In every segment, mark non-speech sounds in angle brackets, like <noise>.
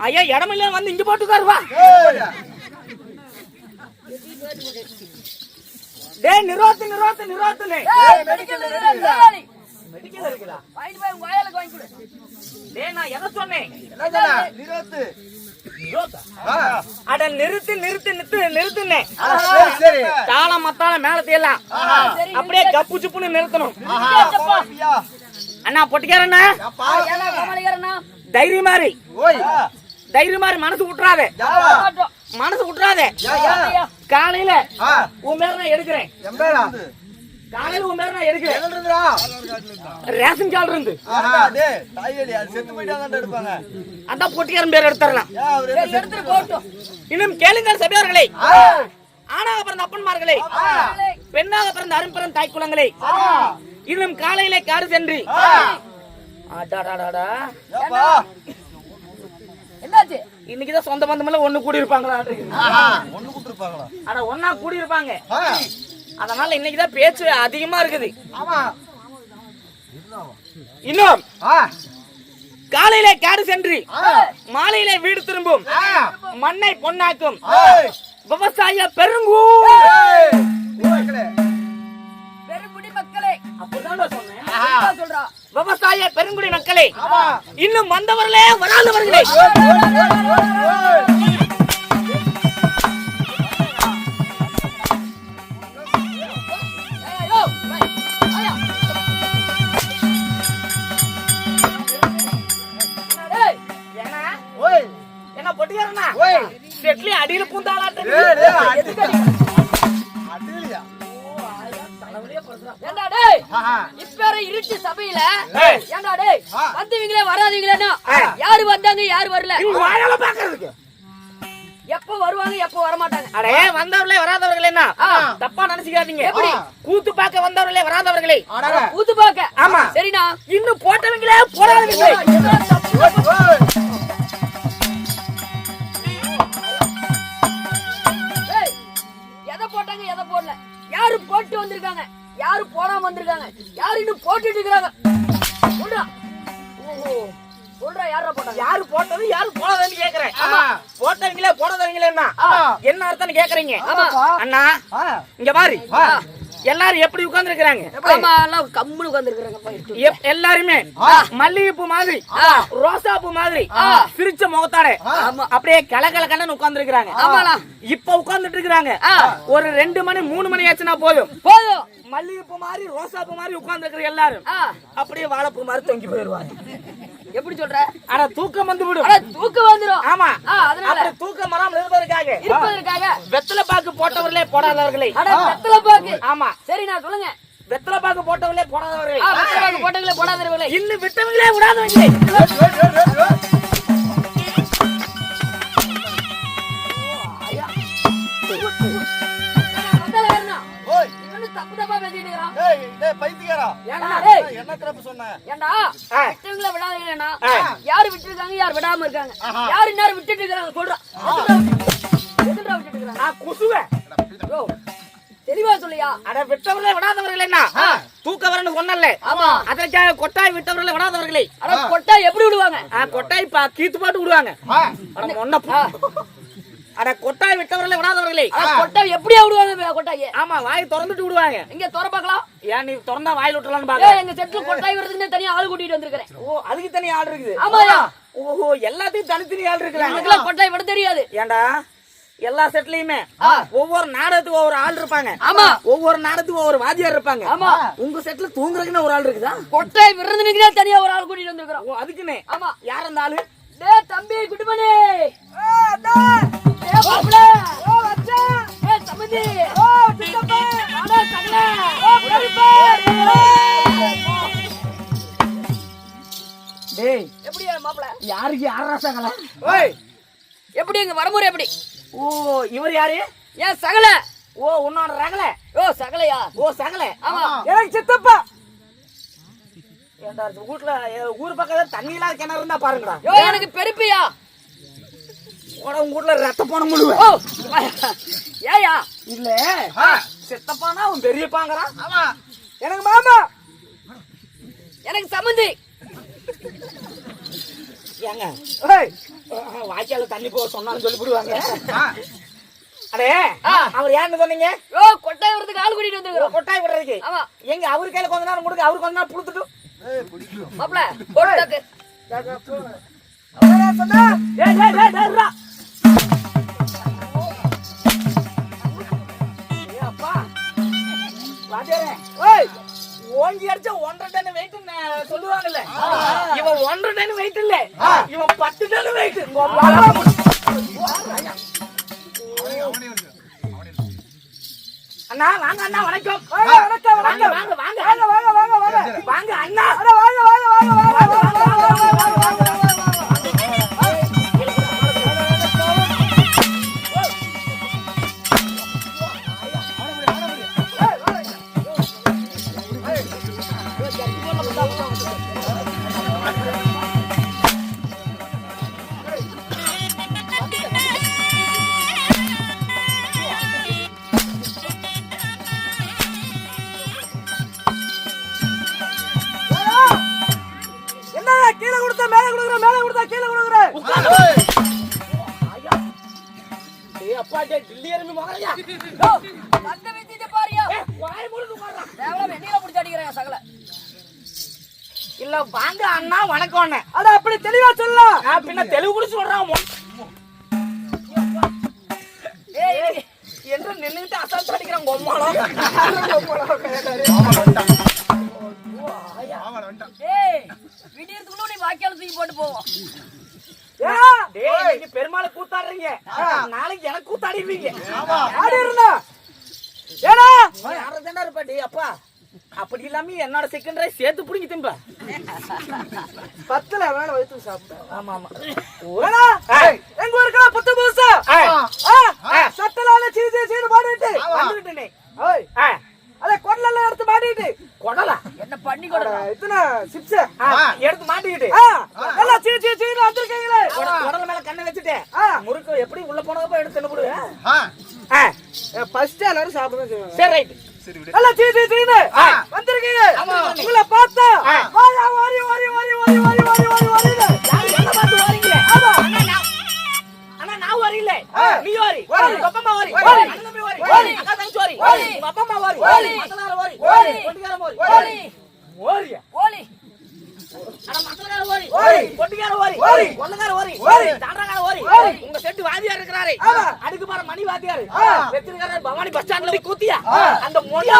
ஐயா இடமில்ல வந்து இங்க போட்டுக்காரு வா. டேய் நிரோத்து நிரோத்து நிரோத்துனே மெடிக்கல் டேய் நான் எதை சொன்னேன். நிரோத்தா? அட நிறுத்து நிறுத்து நிறுத்து நிறுத்துனே. ஆ, சரி, சரி. தாளம் மத்தாளம் மேலத்தை எல்லாம் ஆஹா. அப்படியே கப்பு சுப்புன்னு நிறுத்தணும். அண்ணா பொட்டிக்காரண்ணா ஏப்பா. தைரியம் மாதிரி ஓய். தைரியம் மாதிரி மனசு விட்டுறாத. மனசு விட்டுறாத. காலையில. உன் நான் எடுக்கிறேன்? காலையில உன் நான் எடுக்கிறேன்? ரேஷன் கார்டு இருந்து பொட்டிக்காரன் பேர் போயிட்டா? இன்னும் கேளுங்கள் சபையார்களே. ஆணாக பிறந்த அப்பன்மார்களே பெண்ணாக பிறந்த அரும்பெரும் தாய். இன்னும் காலையிலே காடு சென்று. என்னாச்சு இன்னைக்குதான் சொந்த பந்தமெல்லாம் ஒண்ணு கூடி இருப்பாங்களா ஆஹா. ஒண்ணு ஒன்னா கூடி இருப்பாங்க ஆ. அதனால இன்னைக்குதான் பேச்சு அதிகமா இருக்குது ஆமா. இன்னும் ஆ. காலையிலே காடு சென்று. மாலையிலே வீடு திரும்பும் ஆ. மண்ணை பொன்னாக்கும் ஏய். விவசாய பெருங்கூ விவசாய பெருங்குடி மக்களே ஆமா. இன்னும் வந்தவர்களே வராதவர்களே. செட்லி அடியில பூந்தாளாட்ட ஏய், டேய், அடி- அடியிலையா? டேய் ஆஹா. இப்ப இருட்டு சபையில ஏய். ஏண்டா டேய் ஆ. வந்தவங்களே வராதீங்களேன்னா? ஆ. யாரு வந்தாங்க யாரு வரல? வாயால பாக்குறதுக்கு. எப்ப வருவாங்க எப்ப வர மாட்டாங்க அடே வந்தவர்களே வராதவர்களே. தப்பா நினைச்சுக்காதீங்க. எப்படி? கூத்து பார்க்க வந்தவர்களே வராதவர்களே. கூத்து பாக்க ஆமா. சரிண்ணா. இன்னும் போட்டவங்களே போடாதவங்களே யாரு இன்னும் போட்டுட்டு இருக்காங்க சொல்றா. ஓஹோ. சொல்றா யாரா போட்டாங்க? யாரு போட்டது யாரு போடாதன்னு கேக்குறேன். போட்டவங்களே போடாதவங்களே என்ன அர்த்தம்னு கேக்குறீங்க. அண்ணா. இங்க பாரு. எல்லாரும் எப்படி உட்கார்ந்து இருக்காங்க ஆமா எல்லாம் கம்முனு உட்காந்துருக்காங்க எல்லாருமே மல்லிகைப்பூ மாதிரி ரோசா பூ மாதிரி சிரிச்ச முகத்தாட ஆமா. அப்படியே கல கல கலன்னு உட்கார்ந்து இருக்காங்க ஆமாடா. இப்ப உட்கார்ந்துட்டு இருக்காங்க ஆ. ஒரு ரெண்டு மணி மூணு மணி ஆச்சுன்னா போதும். போதும். மல்லிகைப்பூ மாதிரி ரோசா பூ மாதிரி உட்கார்ந்து இருக்கிற எல்லாரும் அப்படியே வாழைப்பூ மாதிரி தொங்கி போயிருவாங்க எப்படி சொல்ற? ஆனா தூக்கம் வந்து விடும். தூக்கம் வந்துரும். ஆமா. அதனால தூக்கம் வராமல் இருப்பதற்காக. இருப்பதற்காக. வெத்தலை பாக்கு போட்டவர்களே போடாதவர்களே. வெத்தலை பாக்கு. ஆமா. சரி நான் சொல்லுங்க. வெத்தலை பாக்கு போட்டவர்களே போடாதவர்களே. ஆ, வெத்தலை பாக்கு போட்டங்களே போடாதவர்களே. இன்னும் விட்டவங்களே விடாதவங்களே தப்பு தப்பா பேசிட்டு இருக்கிறான். ஏய், டேய், பைத்தியக்காரா. ஏண்டா? டேய் என்ன தப்பு சொன்ன? ஏண்டா? ஆ. விட்டவங்கள விடாதீங்கன்னா ஆ. யாரு விட்டுருக்காங்க யார் விடாம இருக்காங்க. யாரு இன்னாரு விட்டுட்டு இருக்காங்க சொல்றா. எதுடா விட்டுட்டு இருக்காங்க நான் குசுவேன். யோ, தெளிவா சொல்லியா? அட விட்டவர்களே விடாதவர்களே என்ன தூக்க வரணும் சொன்னல ஆமா. அதற்காக கொட்டாய் விட்டவர்களே விடாதவர்களே அட கொட்டா எப்படி விடுவாங்க? கொட்டாய் பா கீத்து பாட்டு விடுவாங்க. அட அட கொட்டாய் விட்டவர்களே விடாதவர்களே. அட கொட்டா எப்படியா விடுவாங்க கொட்டாயே? ஆமா வாய் திறந்துட்டு விடுவாங்க. இங்க துற பார்க்கலாம். ஏன் நீ திறந்தா வாயில் விட்டுலான்னு ஏய், பாக்க எங்க செட்ல கொட்டாய் விடுறதுக்கு தனியா ஆள் கூட்டிட்டு வந்திருக்கிறேன். ஓ அதுக்கு தனி ஆள் இருக்குது. ஆமாயா ஓஹோ எல்லாத்தையும் தனித்தனி ஆள் இருக்கிறாங்க. எனக்குலாம் கொட்டாய் விட தெரியாது. ஏண்டா எல்லா செட்லயுமே ஒவ்வொரு நாடகத்துக்கு ஒவ்வொரு ஆள் இருப்பாங்க. ஆமா. ஒவ்வொரு நாடகத்துக்கு ஒவ்வொரு வாத்தியார் இருப்பாங்க. ஆமா. உங்க செட்ல தூங்குறதுக்குன்னு ஒரு ஆள் இருக்குதா? கொட்டாய் விடுறதுக்கு தனியா ஒரு ஆள் கூட்டிட்டு வந்திருக்கிறோம். ஓ அதுக்குன்னு. ஆமா. யார் அந்த ஆளு? டேய் தம்பி குட்டுமணி யாருக்கு யார் ராசாங்களா ஓய். எப்படி எங்க வரமுறை எப்படி ஓ இவர் யாரு ஏன் சகல ஓ உன்னோட ரகல ஓ சகலையா ஓ சகல ஆமா எனக்கு சித்தப்பா எ, ஊர் பக்கத்துல தண்ணி இல்லாத கிணறு இருந்தா பாருங்கடா எனக்கு பெருப்பியா போட உங்க வீட்ல ரத்த போன முழுவ ஓ ஏயா இல்ல ஆ. சித்தப்பானா அவன் பெரியப்பாங்கிறான் ஆமா. எனக்கு மாமா எனக்கு சம்மந்தி ஏங்க ஏய் வாய்க்கால தண்ணி போக சொன்னாலும் சொல்லி விடுவாங்க ஆ. அடே ஆ. அவர் யாருன்னு சொன்னீங்க ஓ கொட்டாய் ஆள் கூட்டிட்டு வந்துருக்கோம் கொட்டாய் விடுறதுக்கு ஆமா எங்க அவரு கையில கொஞ்ச நேரம் முடுங்க அவரு கொஞ்ச நேரம் புடுத்துட்டு ஏய் பிடிக்கும் மாப்ள போட்டாக்கு அவனா சொன்னா ஓஞ்சி அடிச்சா ஒன்றரை டன் வெயிட் சொல்லுவாங்கல்ல. இவன் ஒன்றரை டன் வெயிட் இல்ல இவன் பத்து டன் வெயிட் அண்ணா வாங்க அண்ணா வணக்கம். வணக்கம் வாங்க வாங்க வாங்க. வாங்க வாங்க வாங்க வாங்க. அண்ணா. வாங்க வாங்க வாங்க வாங்க வாங்க. ஏய் அப்பா டேய் டில்லி எறும்பு மகளையா அந்த வெத்திட்டு பாரியா ஏய் வாய் மூடு உட்கார்றா தேவல வெண்ணில புடிச்சு அடிக்கிறாங்க சகல. இல்ல வாங்க அண்ணா வணக்கம் அண்ணே. அட அப்படி தெளிவா சொல்லலாம் நான் பின்ன தெலுங்கு கூட சொல்றான் மொ- ஏய் என்று நின்னுட்டு அசால்ட் அடிக்கிறான் கொம்மாளம் ஏய் விடியறதுக்குள்ள நீ வாக்கியால தூக்கி போட்டு போவோம் பெருமாளை கூத்தாடுறீங்க நாளைக்கு எனக்கு கூத்தாடிடுவீங்க இருப்பாடி அப்பா அப்படி இல்லாம என்னோட செகண்ட் சேர்த்து பிடிங்க திம்ப பத்துல வேலை வைத்து சாப்பிட்டேன் ஆமா ஆமா எங்க இருக்கா பத்து புதுசா சத்தலால சீசே சீனு பாடிட்டு வந்துட்டேனே அத கொடல எடுத்து மாட்டிட்டு கொடலா? என்ன பண்ணி கொடுறா இத்தனை சிப்ஸ் எடுத்து மாட்டிக்கிட்டு. எல்லாம் சீ சீ சீனு வந்திருக்கீங்களே. கொட- குடல் மேல கண்ணை வச்சுட்டு. முறுக்கு எப்படி உள்ள போனதப்ப எடுத்து தின்னு ஃபர்ஸ்ட் எல்லாரும் செய்வாங்க சரி ரைட் எல்லாம் சீ சீ சீனு. ஆ. வந்திருக்கீங்க. உங்களை பார்த்தா வாரி வாரி வாரி ஓரி உங்க அப்பா ஓரி ஓரி மத்தனார அட மத்தனார ஓரி ஓரி கொண்டிகார ஓரி ஓரி ஓரி ஓரி ஓரி உங்க செட்டு வாதியார் இருக்கறாரு அடுக்கு பாற மணி வாதியார் வெச்சிருக்காரு பவானி பஸ் போய் கூத்தியா அந்த மொண்ட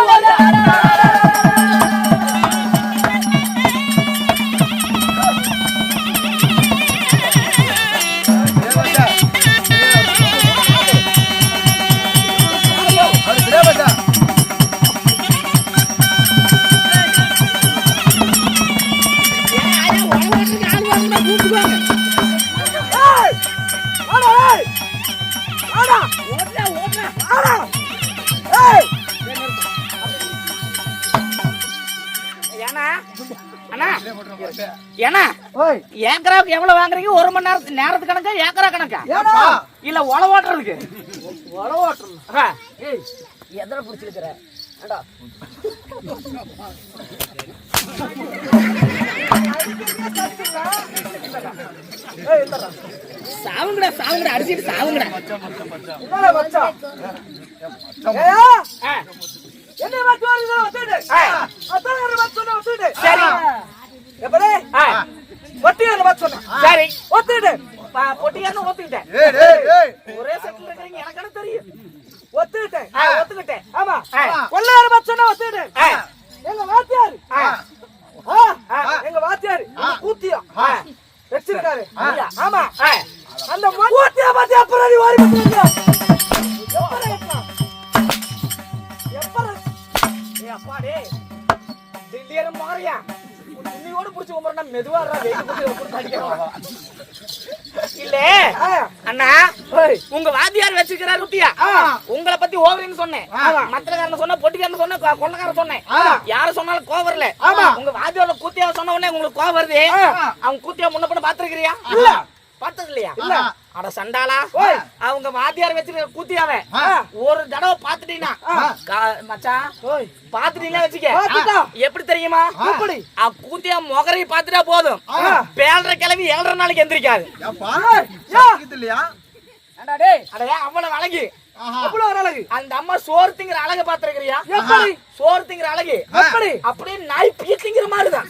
நேரத்து கணக்கா ஏக்கரா கணக்கா இல்ல உல ஓட்டுறதுக்கு உல ஓட்டுறது எதிர பிடிச்சிருக்கிற? சாவுங்கடா சாவுங்கடா அடிச்சிட்டு சாவுங்கடா. என்ன ஒத்தியான பார்த்து சொன்னேன். சரி ஒத்துக்கிட்டு. பொட்டியான ஒத்துக்கிட்டேன். ஒரே செட்டில் இருக்கிறீங்க எனக்கு தெரியும்? ஒத்துக்கிட்டேன். ஒத்துக்கிட்டேன். ஆமா. கொள்ளாறு பார்த்து சொன்னா ஒத்துக்கிட்டேன். எங்க வாத்தியாரு? எங்க வாத்தியாரு? கூத்தியா? வச்சிருக்காரு. ஆமா. அந்த கூத்தியா பார்த்து அப்புறம் நீ வாரி எப்பா? டே மாறியா? இன்னையோட புடிச்சு கும்பிடுறா மெதுவா. இல்ல அண்ணா உங்க வாத்தியார் வச்சிருக்கிறாரு குட்டியா. உங்களை பத்தி ஓவரின்னு சொன்னேன். மத்திரக்காரன் சொன்ன பொட்டிக்காரன் சொன்ன கொள்ளக்காரன் சொன்னேன். யார சொன்னாலும் கோவம் வரல. உங்க வாத்தியாரோட கூத்தியா சொன்ன உடனே உங்களுக்கு கோவம் வருது. அவங்க கூத்தியா முன்ன பண்ண பாத்துருக்கிறியா இல்ல பார்த்தது இல்லையா இல்ல. அட சண்டாளா. ஓய். அவங்க வாத்தியார் வச்சிருக்க கூத்தியாவன் ஆ. ஒரு தடவை பாத்துட்டீங்கன்னா மச்சான் ஓய். பாத்துட்டீங்கன்னா வச்சுக்க. எப்படி தெரியுமா? எப்படி? கூத்தியா முகரை பாத்துட்டா போதும். பேழ்ற கிளவி ஏழரை நாளைக்கு எந்திரிக்காது. ஏப்பா ஏய், யா. இது இல்லையா ஏண்டா டேய். அடையா அவ்வளவு அழகு ஆஹா. அவ்வளவு ஒரு அழகு. அந்த அம்மா சோறு திங்கிற அழக பாத்துருக்கிறியா எப்படி? சோறு திங்கிற அழகு. எப்படி அப்படியே நாய் பிய திங்கிற மாதிரிதான்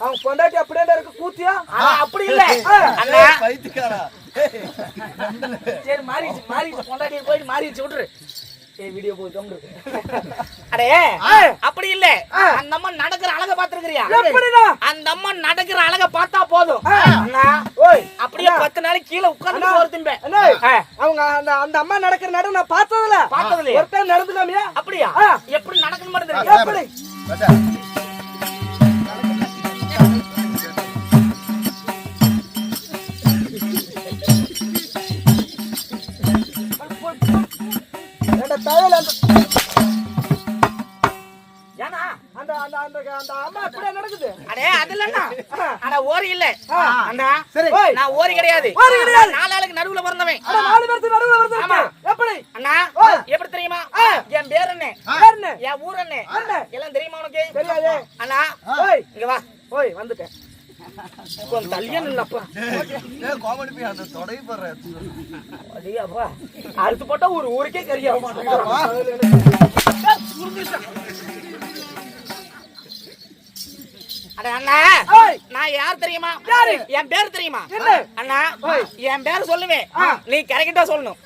அவன் பொண்டாட்டி அப்படியே இருக்கு கூத்தியா? அப்படி இல்ல. அண்ணா பைத்தியக்காரா. சரி மாறிடுச்சு மாறிடுச்சு பொண்டாட்டி போயிட்டு மாறிடுச்சு விட்டுரு. வீடியோ போய் தொங்கு அடே அப்படி இல்ல. அந்த அம்மா நடக்கிற அழக பாத்துருக்கிறியா எப்படிடா? அந்த அம்மா நடக்கிற அழக பார்த்தா போதும். ஆ. அண்ணா ஓய் அப்படியே. பத்து நாளைக்கு கீழே உட்கார்ந்து ஆ. அவங்க அந்த அந்த அம்மா நடக்கிற நடு நான் பார்த்ததில்ல. பார்த்ததில்லையா? ஒரு டைம் நடந்துக்காமியா அப்படியா. எப்படி நடக்கணும் எப்படி? அந்த ஏன்னா அந்த அந்த அந்த அந்த அம்மா அப்படியே நடக்குது அடே அது இல்லண்ணா அட ஓரி இல்ல. அண்ணா சரி. நான் ஓரி கிடையாது ஓரி கிடையாது. நான் நாலு ஆளுக்கு நடுவுல பிறந்தவன் அட நாலு பேருக்கு நடுவுல வருது ஆமா. எப்படி அண்ணா. எப்படி தெரியுமா. என் பேர் என்ன. பேர் என்ன? என் ஊர் என்ன? எல்லாம் தெரியுமா உனக்கு தெரியாதே அண்ணா இங்க வா ஓய் வந்துட்டேன் காமெடி அந்த தொடை. அடியாப்பா அடுத்து போட்டா ஒரு ஊருக்கே கறியா அண்ணா நான் யார் தெரியுமா? யாரு? என் பேர் தெரியுமா? என்ன? அண்ணா ஓய். என் பேர் சொல்லுவேன். நீ கரெக்டா சொல்லணும்.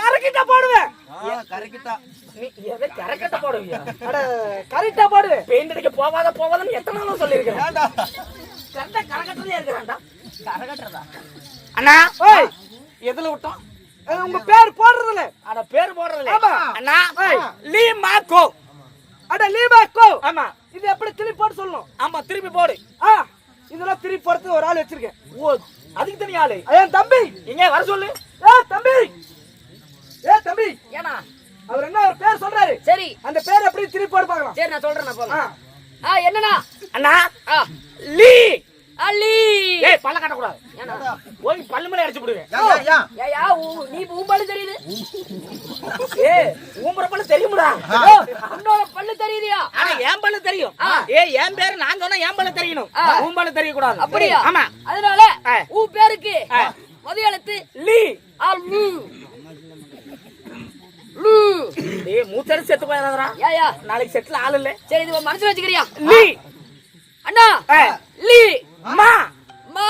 கரெக்டா போடுவேன். கரெக்டா. நீ எதை கரெக்டா போடுவியா? கரெக்டா போடுவேன் பெயிண்ட் அடிக்க போவாத போவாதன்னு எத்தனை நாளும் சொல்லியிருக்கிறேன் ஏன்டா? கரெக்டா கரகட்டலே இருக்கிறான்டா கரகட்டதா அண்ணா ஓய் எதுல விட்டோம்? உங்க பேர் போடுறதுல அட பேர் போடுறதுல ஆமா. அண்ணா. லீ மாக்கோ அட ஆமா. இது எப்படி திருப்பி போட்டு சொல்லணும்? ஆமா திருப்பி போடு. ஆ இதெல்லாம் திருப்பி போடுறது ஒரு ஆள் வச்சிருக்கேன். ஓ அதுக்கு தனி ஆளு? என் தம்பி. இங்க வர சொல்லு. ஏ தம்பி. ஏ தம்பி. ஏனா? அவர் என்ன ஒரு பேர் சொல்றாரு? சரி. அந்த பேர் எப்படி திருப்பி பார்க்கலாம். சரி நான் சொல்றேன் நான் என்னண்ணா? அண்ணா ஆ. லீ! அலி ஏய் பல்ல கட்டக்கூடாது. ஏனா போய் பல்லு மேல அடிச்சு ஏன், ஏன், ஏன்? ஏயா ஊ- நீ ஊம்பாலு தெரியுது? ஏ ஊம்புற பல்லு தெரியுமுடா. உன்னோட பல்லு தெரியுதியா? ஆனா என் பல்லு தெரியும். ஆ. ஏ என் பேரு நான் சொன்னா என் பல்லு தெரியணும். ஆ. உன் பல்லு தெரியக்கூடாது. அப்படியா? ஆமா. அதனால. உன் பேருக்கு. முதல் எழுத்து லீ. ஆ லூ. லூ. ஏய் மூச்சடி செத்து போயிடாதடா. ஏயா நாளைக்கு செட்டில் ஆள் இல்ல. சரி இது மனசுல வச்சுக்கிறியா? லீ. அண்ணா. லீ மா. மா.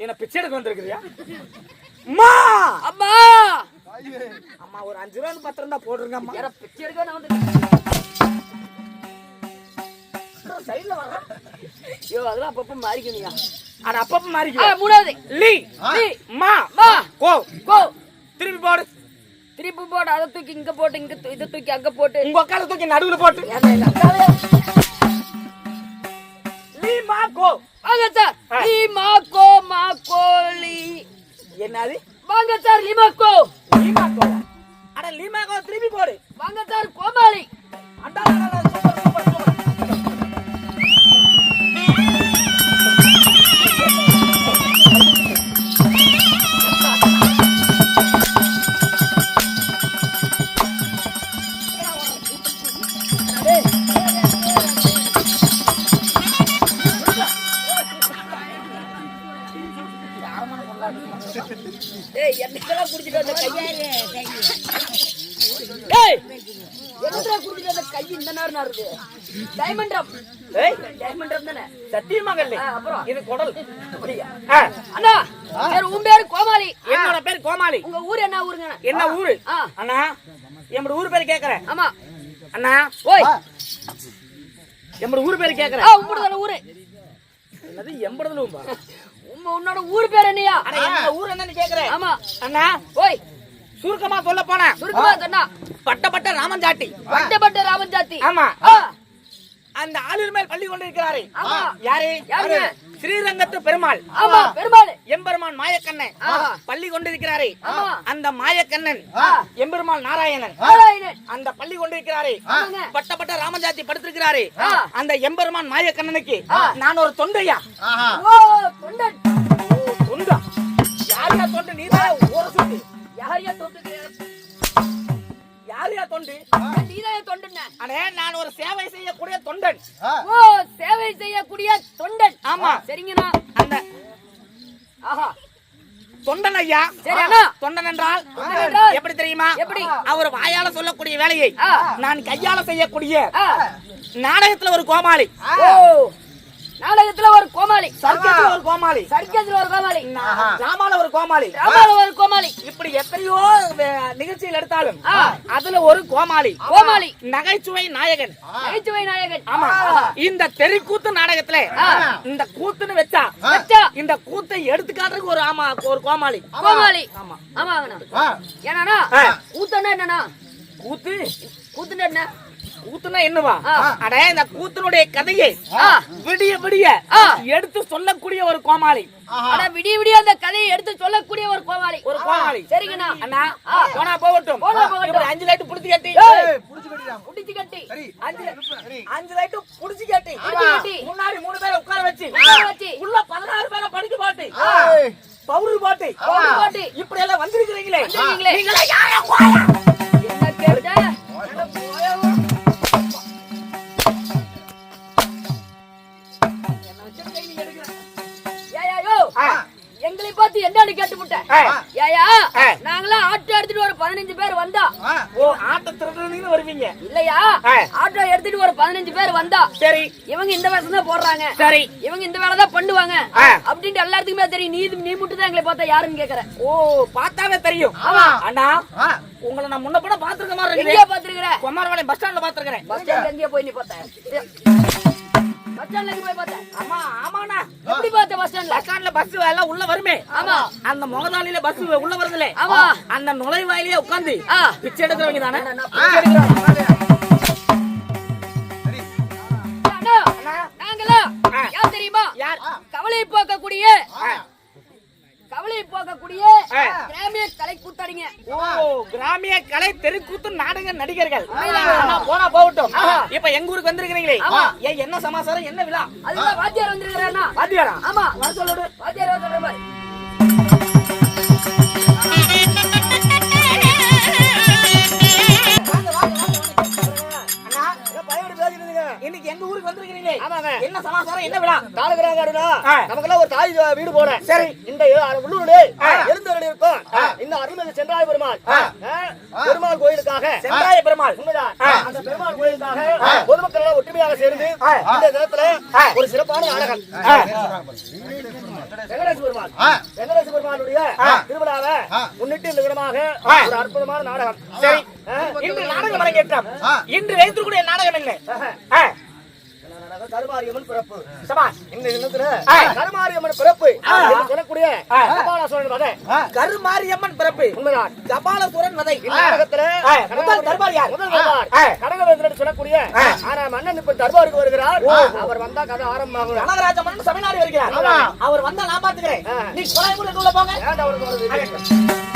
என்ன பிச்சை எடுக்க வந்திருக்கிறியா? மா. அம்மா. அம்மா ஒரு அஞ்சு ரூபா பத்து இருந்தா போடுங்க அம்மா யார பிச்சை எடுக்க நான் வந்து சைடுல வர ஐயோ அதெல்லாம் அப்பப்ப மாறிக்கணியா அட அப்பப்ப மாறிக்கோ மூணாவது. லீ. லீ மா. மா. கோ. கோ. திருப்பி போடு. திருப்பி போட்டு அதை தூக்கி இங்க போட்டு இங்க இதை தூக்கி அங்க போட்டு. உங்க உட்கார தூக்கி நடுவுல போட்டு. ஏன்டா எங்க அக்காவே? லீ மா கோ வாங்க சார். லீ மா கோ மா கோலி என்னது? வாங்க சார் லீமா கோ லீ மா கோ அட லீ மா கோ திருப்பி போடு. வாங்க சார் கோமாளி. அடா ஏய் என்னடா குடிச்சிட்டு வந்த கையை ஏய் என்னடா குடிச்சிட்டு வந்த கை இந்த நேரம் நாருது டைமண்ட் ட்ராப் ஏய் டைமண்ட் ட்ராப் தானே? சத்தியமாங்கல்ல ஆ, அப்புறம்? இது குடல். அப்படியா? ஆ, அண்ணா சரி உன் பேரு கோமாளி. என்னோட பேர் கோமாளி. உங்க ஊர் என்ன ஊருங்க? என்ன ஊரு? அண்ணா என்னோட ஊர் பேர் கேக்குறேன். ஆமா. அண்ணா. ஓய். என்னோட ஊர் பேர் கேக்குறேன். உங்களோட ஊரு? என்னது <laughs> உன்னோட ஊர் பேர் என்னையா? எங்க ஊர் என்னன்னு கேக்குறேன் ஆமா. அண்ணா ஓய். சுருக்கமா சொல்ல போனேன். சுருக்கமா சொன்னா. பட்ட பட்ட ராமஞ்சாட்டி. பட்ட பட்ட ராமன் ஜாதி ஆமா அந்த ஆளின் மேல் பள்ளி கொண்டிருக்கிறாரே ஆமா. யாரு? யாருங்க? ஸ்ரீரங்கத்து பெருமாள். எம்பெருமான் மாயக்கண்ணன். பள்ளி கொண்டிருக்கிறாரே. அந்த மாயக்கண்ணன் எம்பெருமான் நாராயணன். அந்த பள்ளி கொண்டிருக்கிறாரே. பட்டப்பட்ட ராமஜாத்தி படுத்திருக்கிறாரே. அந்த எம்பெருமான் மாயக்கண்ணனுக்கு. நான் ஒரு தொண்டையா? தொண்டா? யார் தொண்டு நீதான் ஊர சுத்தி யார் யா தொண்டு யார் யா தொண்டு நீதான் தொண்டுன அண்ணே நான் ஒரு சேவை செய்யக்கூடிய தொண்டன். ஓ சேவை செய்யக்கூடிய தொண்டன். ஆமா. சரிங்கண்ணா. அந்த ஆஹா. தொண்டன் ஐயா. தொண்டன் என்றால் எப்படி தெரியுமா? எப்படி? அவர் வாயால சொல்லக்கூடிய வேலையை. நான் கையால செய்யக்கூடிய. நாடகத்துல ஒரு கோமாளி. ஓ. நாடகத்துல ஒரு கோமாளி. சர்க்கத்துல ஒரு கோமாளி. சர்க்கத்துல ஒரு கோமாளி. டிராமால ஒரு கோமாளி. ராமால ஒரு கோமாளி. இப்படி எத்தனையோ நிகழ்ச்சிகள் எடுத்தாலும். அதுல ஒரு கோமாளி. கோமாளி. நகைச்சுவை நாயகன். நகைச்சுவை நாயகன். ஆமா. இந்த தெருக்கூத்து நாடகத்துல. இந்த கூத்துன்னு வச்சா வச்சா. இந்த கூத்தை எடுத்து காட்டுறதுக்கு ஒரு ஆமா ஒரு கோமாளி. கோமாளி. ஆமா. ஆமாங்கண்ணா ஏன்னா ஆ. கூத்தன்னா என்னண்ணா கூத்து? கூத்துன்னா என்ன? கூத்துனா என்னவா. அட இந்த கூத்தினுடைய கதையை. விடிய விடிய. எடுத்து சொல்லக்கூடிய ஒரு கோமாளி. ஆனா விடிய விடிய அந்த கதையை எடுத்து சொல்லக்கூடிய ஒரு கோமாளி. ஒரு கோமாளி. சரிங்கண்ணா. அண்ணா. போனா போகட்டும். அஞ்சு லைட்டு புடிச்சு கட்டி. ஏய், புடிச்சு கட்டி. அஞ்சு அஞ்சு லைட்டு புடிச்சு கட்டி. புடிச்சு கட்டி. முன்னாடி மூணு பேரை உட்கார வச்சு. உட்கார வச்சு. உள்ள பதினாறு பேரை படிக்க போட்டு. பவுடர் போட்டு. பவுடர் போட்டு. இப்படி எல்லாம் வந்திருக்கிறீங்களே. நீங்களே பதினஞ்சு பேர் வந்தா. ஓ ஆட்ட திருடுறதுன்னு வருவீங்க. இல்லையா. ஆட்டோ எடுத்துட்டு ஒரு பதினஞ்சு பேர் வந்தா. சரி. இவங்க இந்த வேஷம் தான் போடுறாங்க. சரி. இவங்க இந்த வேலை தான் பண்ணுவாங்க. அப்படின்ட்டு எல்லாத்துக்குமே தெரியும். நீ நீ மட்டும் தான் எங்களை பார்த்தா யாருன்னு கேக்குற ஓ பார்த்தாவே தெரியும். ஆமா. அண்ணா உங்களை நான் முன்ன பின்ன பாத்துருக்க மாதிரி எங்கேயா இருக்குது பாத்துருக்கிற குமாரபாளையம் பஸ் ஸ்டாண்ட்ல பாத்துருக்கிறேன் பஸ் ஸ்டாண்ட்ல எங்கேயா போய் நீ பார்த்த பஸ் ஸ்டாண்ட்ல எங்க போய் பார்த்த ஆமா ஆமாண்ணா. எப்படி பார்த்த பஸ் ஸ்டாண்ட்ல? பஸ் ஸ்டாண்ட்ல பஸ் எல்லாம் உள்ள வருமே. ஆமா. அந்த முகதாலியில பஸ் உள்ள வருதுல. ஆமா. அந்த நுழைவாயிலே உட்கார்ந்து. பிச்சை எடுக்கிறவங்க தானே நாங்களா. யார் தெரியுமா? யார்? கவலை போக்கக்கூடிய கவலை போக்கக்கூடிய ஆ. கிராமிய கலை கூத்தாடிங்க. ஓ கிராமிய கலை தெருக்கூத்து நாடக நடிகர்கள். போனா போகட்டும். இப்ப எங்க ஊருக்கு வந்திருக்கிறீங்களே. ஏன் என்ன சமாசாரம்? என்ன விழா? அதுதான் வாத்தியார் வந்திருக்கிறாருண்ணா வாத்தியாரா? ஆமா வர சொல்லுடு வாத்தியார் சொல்ற மாதிரி. வந்திருக்கிறீங்களே. என்ன சமாசாரம் என்ன விழா காலகிறாங்க ஆ. நமக்கெல்லாம் ஒரு தாய் வீடு போல சரி. இந்த உள்ளூரிலே. எழுந்தருளி இருக்கும் இந்த அருள்மிகு சென்றாய பெருமாள் ஆ. ஆ, பெருமாள் கோயிலுக்காக சென்றாய பெருமாள் உண்மைதான் ஆ. அந்த பெருமாள் கோயிலுக்காக பொதுமக்கள் எல்லாம் ஒற்றுமையாக சேர்ந்து. இந்த தினத்துல. ஒரு சிறப்பான நாடகம். வெங்கடேச பெருமாள். வெங்கடேச பெருமாளுடைய. திருவிழாவை. முன்னிட்டு இந்த விதமாக ஆ. ஒரு அற்புதமான நாடகம் சரி. இன்று நாடகம் அரங்கேற்றம். இன்று வைத்திருக்கூடிய நாடகம் என்ன கருமாரியம்மன் பிறப்பு. இந்த. கருமாரியம்மன் பிறப்பு. சொல்லக்கூடிய ஆ. கபாலாசுரன் வதை. கருமாரியம்மன் பிறப்பு. உண்மைதான். கபாலசுரன் வதை. ஆ. முதல் தர்பார் யார்? முதல் தர்பார். ஆ. கடகவேந்திரன் சொல்லக்கூடிய. ஆனா மன்னன் இப்ப தர்பாருக்கு வருகிறார். அவர் வந்தா கதை ஆரம்பமாகும். கனகராஜ மன்னன் வருகிறார். ஆமா. அவர் வந்தா நான் பாத்துக்கிறேன். நீ கொலை போங்க. அவருக்கு வருது?